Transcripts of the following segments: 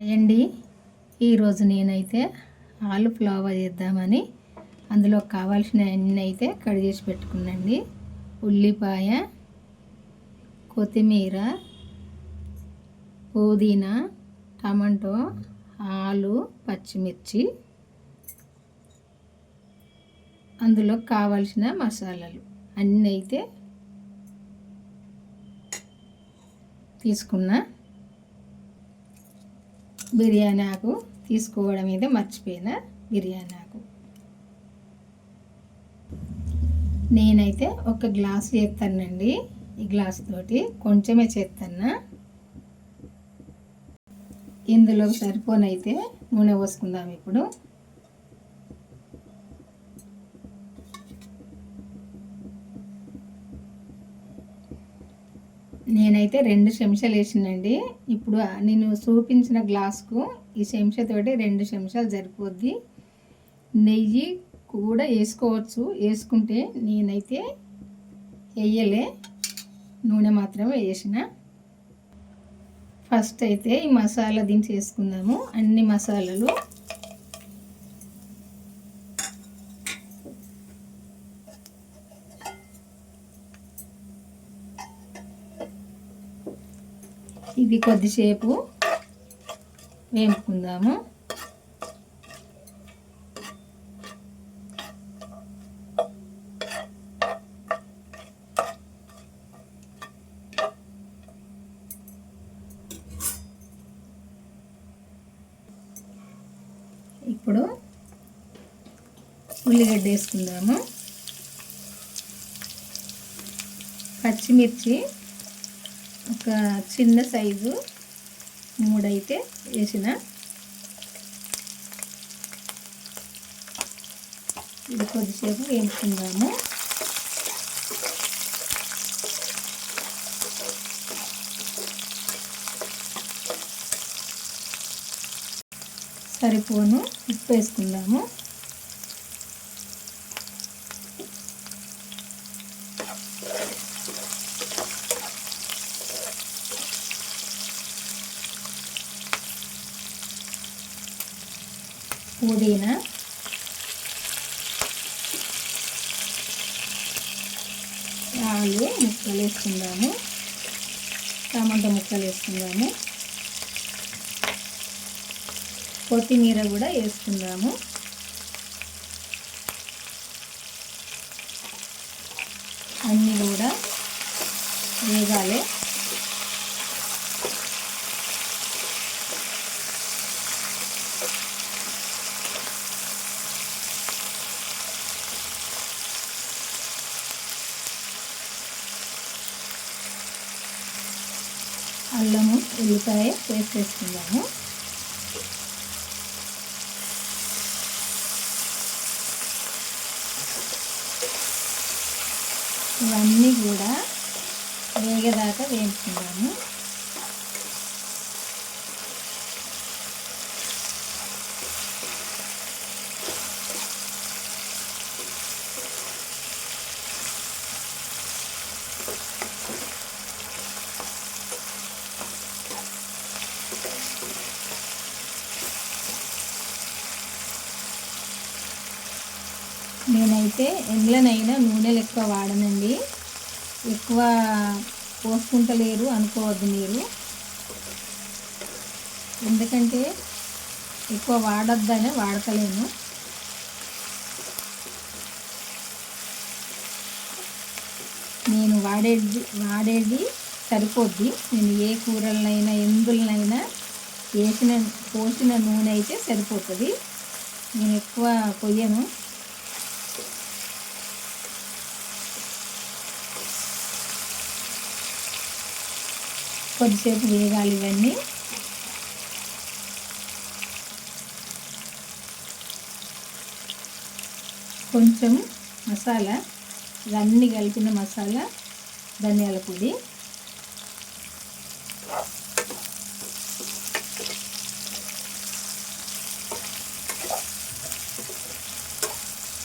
అండి ఈరోజు నేనైతే ఆలు ఫ్లవర్ చేద్దామని అందులో కావాల్సిన అన్నీ అయితే కట్ చేసి పెట్టుకున్నాండి. ఉల్లిపాయ కొత్తిమీర పుదీనా టమాటో ఆలు పచ్చిమిర్చి అందులో కావాల్సిన మసాలాలు అన్నీ అయితే తీసుకున్నా. బిర్యానీ ఆకు తీసుకోవడం అయితే మర్చిపోయిన బిర్యానీ ఆకు. నేనైతే ఒక గ్లాస్ చేస్తానండి. ఈ గ్లాస్ తోటి కొంచెమే చేస్తాను ఇందులో సరిపోనైతే నూనె పోసుకుందాం ఇప్పుడు. నేనైతే రెండు చెంచాలు వేసినండి. ఇప్పుడు నేను చూపించిన గ్లాస్కు ఈ చెంచాతోటి రెండు చెంచాలు సరిపోద్ది. నెయ్యి కూడా వేసుకోవచ్చు. వేసుకుంటే నేనైతే వేయలే. నూనె మాత్రమే వేసిన. ఫస్ట్ అయితే ఈ మసాలా దించి వేసుకుందాము. అన్ని మసాలాలు ఇది కొద్దిసేపు వేపుకుందాము. ఇప్పుడు ఉల్లిగడ్డ వేసుకుందాము. పచ్చిమిర్చి ఒక చిన్న సైజు మూడైతే వేసిన. ఇది కొద్దిసేపు వేసుకుందాము సరిపోను ఉప్పు వేసుకుందాము. పుదీనా. ఆలు ముక్కలు వేసుకుందాము టమాటా ముక్కలు వేసుకుందాము కొత్తిమీర కూడా వేసుకుందాము. అన్నీ కూడా వేగాలి. అల్లము ఉల్లిపాయ పేస్ట్ వేసుకుందాము. ఇవన్నీ కూడా వేగదాకా వేయించుకుందాము. నేనైతే ఎండ్లనైనా నూనెలు ఎక్కువ వాడనండి. ఎక్కువ పోసుకుంటలేరు అనుకోవద్దు మీరు. ఎందుకంటే ఎక్కువ వాడొద్దనే వాడతలేను. నేను వాడేది వాడేది సరిపోద్ది. నేను ఏ కూరలనైనా ఎందులనైనా వేసిన పోసిన నూనె అయితే సరిపోతుంది. నేను ఎక్కువ పొయ్యను. కొద్దిసేపు వేగాలి ఇవన్నీ కొంచెం మసాలా ఇవన్నీ కలిపిన మసాలా ధనియాల పొడి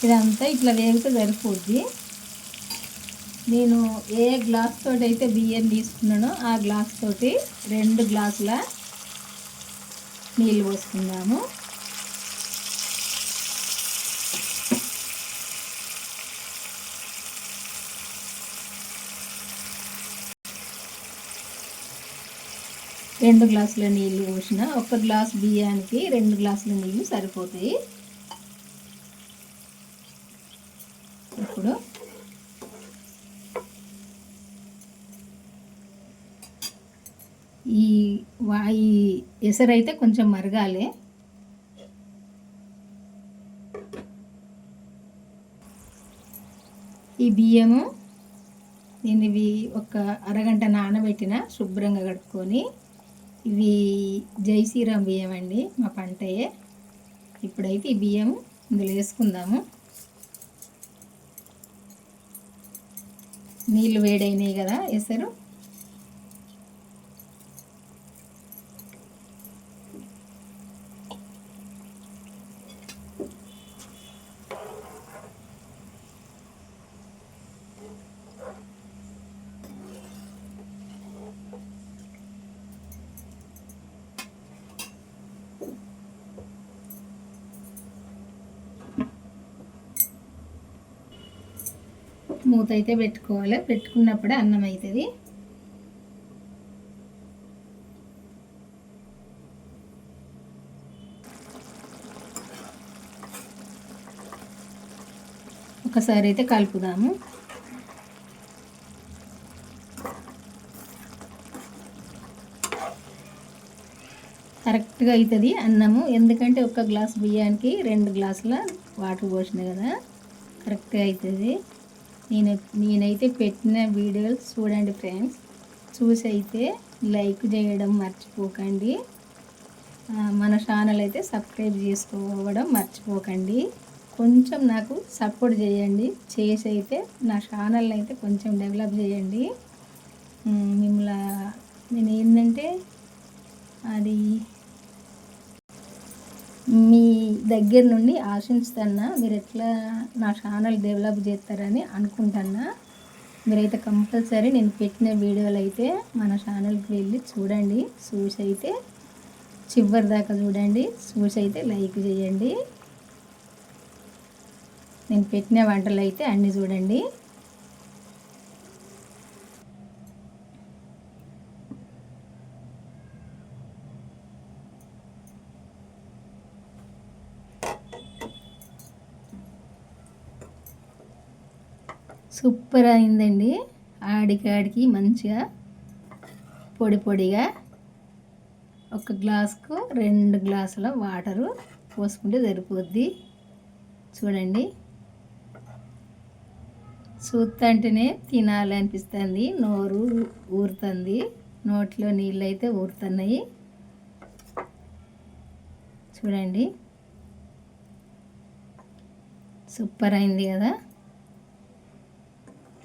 ఇదంతా ఇట్లా వేగితే సరిపోద్ది నేను ఏ గ్లాస్ తోటి అయితే బియ్యం తీసుకున్నానో ఆ గ్లాస్ తోటి రెండు గ్లాసుల నీళ్ళు పోసుకుందాము. రెండు గ్లాసుల నీళ్ళు పోసిన ఒక గ్లాస్ బియ్యానికి రెండు గ్లాసుల నీళ్ళు సరిపోతాయి. ఇప్పుడు ఈ వా ఈ ఎసరైతే కొంచెం మరగాలి. ఈ బియ్యము నేను ఇవి ఒక అరగంట నానబెట్టిన శుభ్రంగా కడుక్కొని ఇవి జై శ్రీరామ్ బియ్యం అండి మా పంటయే. ఇప్పుడైతే ఈ బియ్యం ఇందులో వేసుకుందాము. నీళ్ళు వేడైనాయి కదా ఎసరు. మూత అయితే పెట్టుకోవాలి. పెట్టుకున్నప్పుడే అన్నం అవుతుంది ఒకసారి అయితే కలుపుదాము. కరెక్ట్గా అవుతుంది అన్నము. ఎందుకంటే ఒక గ్లాస్ బియ్యానికి రెండు గ్లాసుల వాటర్ పోసినాయి కదా కరెక్ట్గా అవుతుంది నేను నేనైతే పెట్టిన వీడియోలు చూడండి ఫ్రెండ్స్. చూసి అయితే లైక్ చేయడం మర్చిపోకండి. మన ఛానల్ అయితే సబ్స్క్రైబ్ చేసుకోవడం మర్చిపోకండి. కొంచెం నాకు సపోర్ట్ చేయండి. చేసి అయితే నా ఛానల్ అయితే కొంచెం డెవలప్ చేయండి. మిమ్మల్ని నేను ఏంటంటే అది మీ దగ్గర నుండి ఆశిస్తున్నా మీరు ఎట్లా నా ఛానల్ డెవలప్ చేస్తారని అనుకుంటున్నా. మీరైతే కంపల్సరీ నేను పెట్టిన వీడియోలు అయితే మన ఛానల్కి వెళ్ళి చూడండి. చూసి అయితే చివరి దాకా చూడండి. చూసి అయితే లైక్ చేయండి. నేను పెట్టిన వంటలు అయితే అన్నీ చూడండి. సూపర్ అయిందండి. ఆడికాడికి మంచిగా పొడి పొడిగా ఒక గ్లాస్కు రెండు గ్లాసుల వాటరు పోసుకుంటే సరిపోద్ది. చూడండి. చూస్తుంటేనే తినాలి అనిపిస్తుంది. నోరు ఊరుతుంది. నోట్లో నీళ్ళు అయితే ఊరుతున్నాయి. చూడండి. సూపర్ అయింది కదా.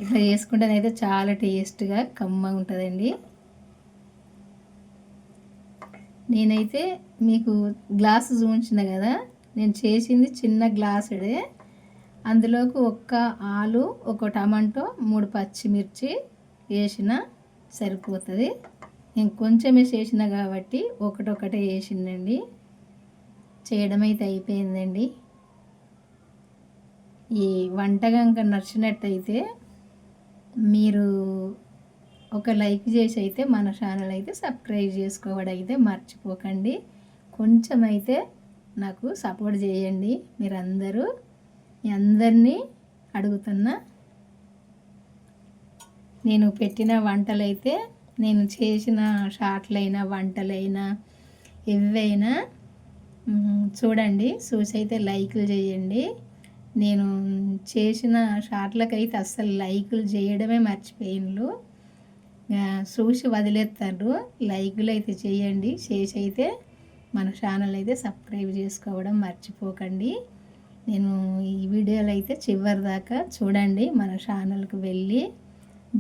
ఇట్లా చేసుకుంటేనైతే చాలా టేస్ట్గా కమ్మగా ఉంటుందండి. నేనైతే మీకు గ్లాసు చూపించిన కదా నేను చేసింది చిన్న గ్లాసుడే. అందులోకి ఒక్క ఆలు ఒక టమాటో మూడు పచ్చిమిర్చి వేసిన సరిపోతుంది. నేను కొంచెమే చేసిన కాబట్టి ఒకటొకటే వేసిందండి చేయడం అయితే అయిపోయిందండి. ఈ వంటగంక నచ్చినట్టయితే మీరు ఒక లైక్ చేసి అయితే మన ఛానల్ అయితే సబ్స్క్రైబ్ చేసుకోవడం అయితే మర్చిపోకండి. కొంచెం అయితే నాకు సపోర్ట్ చేయండి. మీరందరూ మీ అందరినీ అడుగుతున్నా నేను పెట్టిన వంటలైతే నేను చేసిన షార్ట్లైనా వంటలైనా ఇవైనా చూడండి. చూసి అయితే లైక్లు చేయండి. నేను చేసిన షార్ట్లకైతే అస్సలు లైకులు చేయడమే మర్చిపోయిండ్రు చూసి వదిలేస్తారు లైకులు అయితే చేయండి. చేసి అయితే మన ఛానల్ అయితే సబ్స్క్రైబ్ చేసుకోవడం మర్చిపోకండి. నేను ఈ వీడియోలు అయితే చివరి దాకా చూడండి. మన ఛానల్కి వెళ్ళి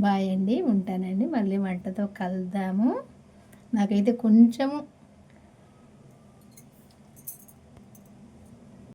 బాయ్ అండి ఉంటానండి. మళ్ళీ వంటతో కలుద్దాము. నాకైతే కొంచెము